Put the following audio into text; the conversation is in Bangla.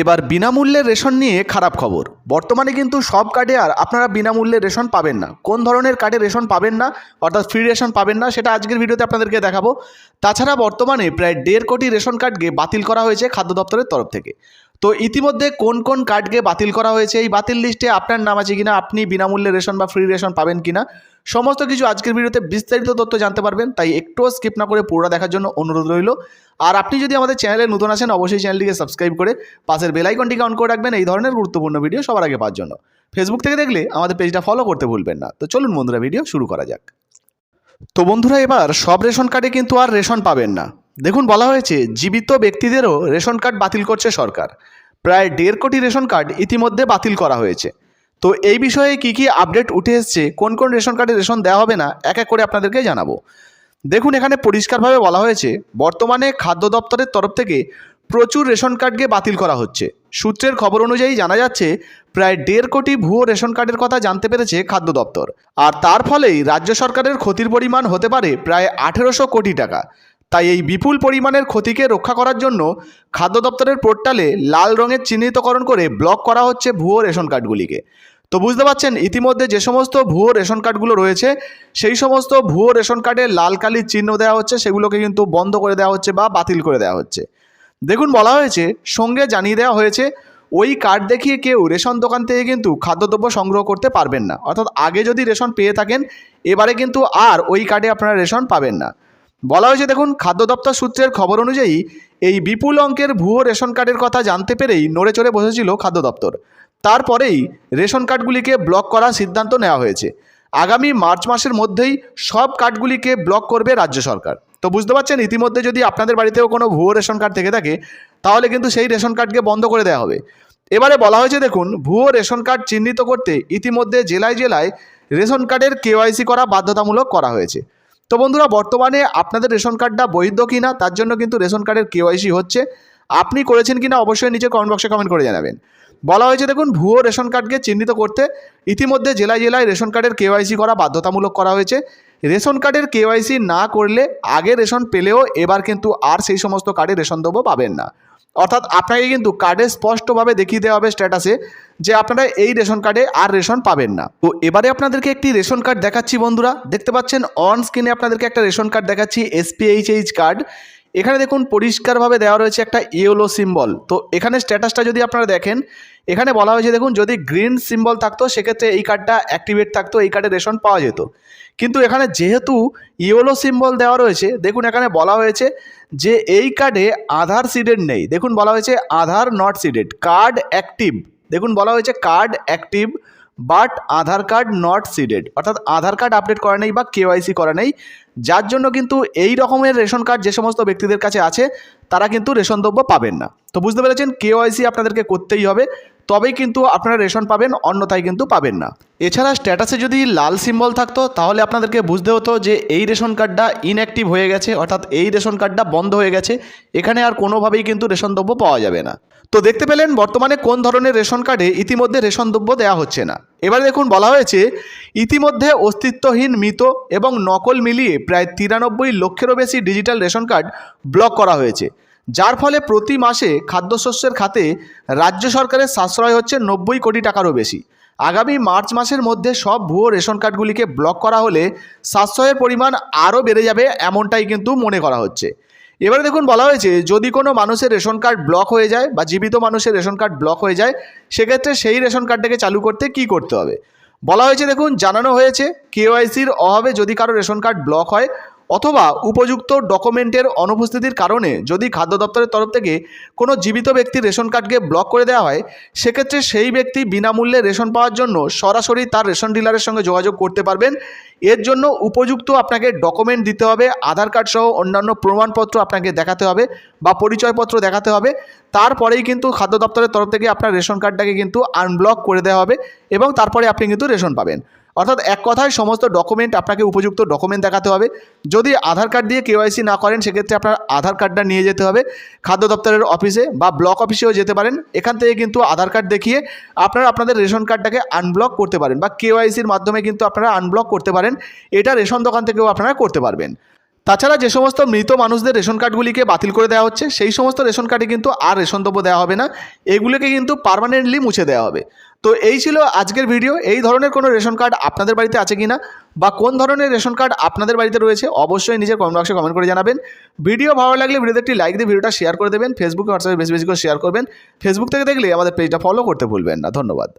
এবার বিনামূল্যে রেশন নিয়ে খারাপ খবর। বর্তমানে কিন্তু সব কার্ডে আর আপনারা বিনামূল্যে রেশন পাবেন না। কোন ধরনের কার্ডে রেশন পাবেন না, অর্থাৎ ফ্রি রেশন পাবেন না, সেটা আজকের ভিডিওতে আপনাদেরকে দেখাবো। তাছাড়া বর্তমানে প্রায় দেড় কোটি রেশন কার্ডকে বাতিল করা হয়েছে খাদ্য দপ্তরের তরফ থেকে। তো ইতিমধ্যে কোন কোন কার্ডকে বাতিল করা হয়েছে? এই বাতিল লিস্টে আপনার নাম আছে কিনা? আপনি বিনামূল্যে রেশন বা ফ্রি রেশন পাবেন কিনা? সমস্ত কিছু আজকের ভিডিওতে বিস্তারিত তথ্য জানতে পারবেন, তাই একটুও স্কিপ না করে পুরোটা দেখার জন্য অনুরোধ রইল। আর আপনি যদি আমাদের চ্যানেলে নতুন আসেন, অবশ্যই চ্যানেলটিকে সাবস্ক্রাইব করে পাশের বেল আইকনটিকে অন করে রাখবেন। এই ধরনের গুরুত্বপূর্ণ ভিডিও সবার আগে পাওয়ার জন্য। ফেসবুক থেকে দেখলে আমাদের পেজটা ফলো করতে ভুলবেন না। তো চলুন বন্ধুরা ভিডিও শুরু করা যাক। তো বন্ধুরা, এবার সব রেশন কার্ডে কিন্তু আর রেশন পাবেন না। দেখুন, বলা হয়েছে, জীবিত ব্যক্তিদেরও রেশন কার্ড বাতিল করছে সরকার। প্রায় দেড় কোটি রেশন কার্ড ইতিমধ্যে বাতিল করা হয়েছে। তো এই বিষয়ে কি কি আপডেট উঠে এসছে, কোন কোন রেশন কার্ডে রেশন দেওয়া হবে না, এক এক করে আপনাদেরকে জানাব। দেখুন, এখানে পরিষ্কারভাবে বলা হয়েছে, বর্তমানে খাদ্য দপ্তরের তরফ থেকে প্রচুর রেশন কার্ডকে বাতিল করা হচ্ছে। সূত্রের খবর অনুযায়ী জানা যাচ্ছে, প্রায় দেড় কোটি ভুয়ো রেশন কার্ডের কথা জানতে পেরেছে খাদ্য দপ্তর। আর তার ফলেই রাজ্য সরকারের ক্ষতির পরিমাণ হতে পারে প্রায় আঠেরোশো কোটি টাকা। তাই এই বিপুল পরিমাণের ক্ষতিকে রক্ষা করার জন্য খাদ্য দপ্তরের পোর্টালে লাল রঙের চিহ্নিতকরণ করে ব্লক করা হচ্ছে ভুয়ো রেশন কার্ডগুলিকে। তো বুঝতে পারছেন, ইতিমধ্যে যে সমস্ত ভুয়ো রেশন কার্ডগুলো রয়েছে, সেই সমস্ত ভুয়ো রেশন কার্ডে লাল কালির চিহ্ন দেওয়া হচ্ছে, সেগুলোকে কিন্তু বন্ধ করে দেওয়া হচ্ছে বা বাতিল করে দেওয়া হচ্ছে। দেখুন, বলা হয়েছে, সঙ্গে জানিয়ে দেওয়া হয়েছে, ওই কার্ড দেখিয়ে কেউ রেশন দোকান থেকে কিন্তু খাদ্যদ্রব্য সংগ্রহ করতে পারবেন না। অর্থাৎ আগে যদি রেশন পেয়ে থাকেন, এবারে কিন্তু আর ওই কার্ডে আপনারা রেশন পাবেন না। বলা হয়েছে, দেখুন, খাদ্য দপ্তর সূত্রের খবর অনুযায়ী, এই বিপুল অঙ্কের ভুয়ো রেশন কার্ডের কথা জানতে পেরেই নড়ে চড়ে বসেছিল খাদ্য দপ্তর। তারপরেই রেশন কার্ডগুলিকে ব্লক করার সিদ্ধান্ত নেওয়া হয়েছে। আগামী মার্চ মাসের মধ্যেই সব কার্ডগুলিকে ব্লক করবে রাজ্য সরকার। তো বুঝতে পারছেন, ইতিমধ্যে যদি আপনাদের বাড়িতেও কোনো ভুয়ো রেশন কার্ড থেকে থাকে, তাহলে কিন্তু সেই রেশন কার্ডকে বন্ধ করে দেওয়া হবে। এবারে বলা হয়েছে, দেখুন, ভুয়ো রেশন কার্ড চিহ্নিত করতে ইতিমধ্যে জেলায় জেলায় রেশন কার্ডের কেওয়াইসি করা বাধ্যতামূলক করা হয়েছে। তো বন্ধুরা, বর্তমানে আপনাদের রেশন কার্ডটা বৈধ কিনা, তার জন্য কিন্তু রেশন কার্ডের কেওয়াইসি হচ্ছে। আপনি করেছেন কিনা অবশ্যই নিচে কমেন্ট বক্সে কমেন্ট করে জানাবেন। বলা হয়েছে, দেখুন, ভুয়ো রেশন কার্ডকে চিহ্নিত করতে ইতিমধ্যে জেলায় জেলায় রেশন কার্ডের কেওয়াইসি করা বাধ্যতামূলক করা হয়েছে। রেশন কার্ডের কেওয়াইসি না করলে আগে রেশন পেলেও এবার কিন্তু আর সেই সমস্ত কার্ডে রেশন দেবো পাবেন না। অর্থাৎ আপনাকে কিন্তু কার্ডে স্পষ্টভাবে দেখিয়ে দেওয়া হবে স্ট্যাটাসে যে আপনারা এই রেশন কার্ডে আর রেশন পাবেন না। তো এবারে আপনাদেরকে একটি রেশন কার্ড দেখাচ্ছি বন্ধুরা। দেখতে পাচ্ছেন অন স্ক্রিনে আপনাদেরকে একটা রেশন কার্ড দেখাচ্ছি এসপিএইচএইচ কার্ড এখানে দেখুন পরিষ্কারভাবে দেওয়া রয়েছে একটা ইয়েলো সিম্বল তো এখানে স্ট্যাটাসটা যদি আপনারা দেখেন, এখানে বলা হয়েছে দেখুন, যদি গ্রিন সিম্বল থাকতো, সেক্ষেত্রে এই কার্ডটা অ্যাক্টিভেট থাকতো, এই কার্ডে রেশন পাওয়া যেত। কিন্তু এখানে যেহেতু ইয়েলো সিম্বল দেওয়া রয়েছে, দেখুন এখানে বলা হয়েছে যে এই কার্ডে আধার সিডেড নেই। দেখুন বলা হয়েছে Aadhaar not seeded card active দেখুন বলা হয়েছে card active but Aadhaar card not seeded অর্থাৎ আধার কার্ড আপডেট করা নেই বা কেওয়াইসি করা নেই, যার জন্য কিন্তু এই রকমের রেশন কার্ড যে সমস্ত ব্যক্তিদের কাছে আছে, তারা কিন্তু রেশন দ্রব্য পাবেন না। তো বুঝতে পেরেছেন কেওয়াইসি আপনাদেরকে করতেই হবে। তবেই কিন্তু আপনারা রেশন পাবেন, অন্যথায় কিন্তু পাবেন না। এছাড়া স্ট্যাটাসে যদি লাল সিম্বল থাকতো, তাহলে আপনাদেরকে বুঝতে হতো যে এই রেশন কার্ডটা ইনঅ্যাক্টিভ হয়ে গেছে, অর্থাৎ এই রেশন কার্ডটা বন্ধ হয়ে গেছে। এখানে আর কোনোভাবেই কিন্তু রেশন দ্রব্য পাওয়া যাবে না। তো দেখতে পেলেন বর্তমানে কোন ধরনের রেশন কার্ডে ইতিমধ্যে রেশন দ্রব্য দেওয়া হচ্ছে না। এবার দেখুন, বলা হয়েছে, ইতিমধ্যে অস্তিত্বহীন, মৃত এবং নকল মিলিয়ে প্রায় তিরানব্বই লক্ষেরও বেশি ডিজিটাল রেশন কার্ড ব্লক করা হয়েছে। যার ফলে প্রতি মাসে খাদ্যশস্যের খাতে রাজ্য সরকারের সাশ্রয় হচ্ছে নব্বই কোটি টাকারও বেশি। আগামী মার্চ মাসের মধ্যে সব ভুয়ো রেশন কার্ডগুলিকে ব্লক করা হলে সাশ্রয়ের পরিমাণ আরও বেড়ে যাবে এমনটাই কিন্তু মনে করা হচ্ছে। এবারে দেখুন বলা হয়েছে, যদি কোনো মানুষের রেশন কার্ড ব্লক হয়ে যায় বা জীবিত মানুষের রেশন কার্ড ব্লক হয়ে যায়, সেক্ষেত্রে সেই রেশন কার্ডটাকে চালু করতে কি করতে হবে? বলা হয়েছে দেখুন, জানানো হয়েছে, কেওয়াইসির অভাবে যদি কারও রেশন কার্ড ব্লক হয় অথবা উপযুক্ত ডকুমেন্টের অনুপস্থিতির কারণে যদি খাদ্য দপ্তরের তরফ থেকে কোনো জীবিত ব্যক্তির রেশন কার্ডকে ব্লক করে দেওয়া হয়, সেক্ষেত্রে সেই ব্যক্তি বিনামূল্যে রেশন পাওয়ার জন্য সরাসরি তার রেশন ডিলারের সঙ্গে যোগাযোগ করতে পারবেন। এর জন্য উপযুক্ত আপনাকে ডকুমেন্ট দিতে হবে, আধার কার্ড সহ অন্যান্য প্রমাণপত্র আপনাকে দেখাতে হবে বা পরিচয়পত্র দেখাতে হবে। তারপরেই কিন্তু খাদ্য দপ্তরের তরফ থেকে আপনার রেশন কার্ডটাকে কিন্তু আনব্লক করে দেওয়া হবে এবং তারপরে আপনি কিন্তু রেশন পাবেন। অর্থাৎ এক কথায় সমস্ত ডকুমেন্ট আপনাকে উপযুক্ত ডকুমেন্ট দেখাতে হবে। যদি আধার কার্ড দিয়ে কেওয়াইসি না করেন, সেক্ষেত্রে আপনার আধার কার্ডটা নিয়ে যেতে হবে। খাদ্য দপ্তরের অফিসে বা ব্লক অফিসেও যেতে পারেন। এখান থেকে কিন্তু আধার কার্ড দেখিয়ে আপনারা আপনাদের রেশন কার্ডটাকে আনব্লক করতে পারেন বা কেওয়াইসির মাধ্যমে কিন্তু আপনারা আনব্লক করতে পারেন। এটা রেশন দোকান থেকেও আপনারা করতে পারবেন। তাছাড়া যে সমস্ত মৃত মানুষদের রেশন কার্ডগুলিকে বাতিল করে দেওয়া হচ্ছে, সেই সমস্ত রেশন কার্ডে কিন্তু আর রেশন দ্রব্য দেওয়া হবে না। এগুলোকে কিন্তু পার্মানেন্টলি মুছে দেওয়া হবে। তো এই ছিল আজকের ভিডিও এই ধরনের কোনো রেশন কার্ড আপনাদের বাড়িতে আছে কি না বা কোন ধরনের রেশন কার্ড আপনাদের বাড়িতে রয়েছে, অবশ্যই নিজের কমেন্ট বক্সে কমেন্ট করে জানাবেন। ভিডিও ভালো লাগলে ভিডিওতে একটি লাইক দিয়ে ভিডিওটা শেয়ার করে দেবেন। ফেসবুকে হোয়াটসঅ্যাপে বেশি বেশি করে শেয়ার করবেন। ফেসবুক থেকে দেখলে আমাদের পেজটা ফলো করতে ভুলবেন না। ধন্যবাদ।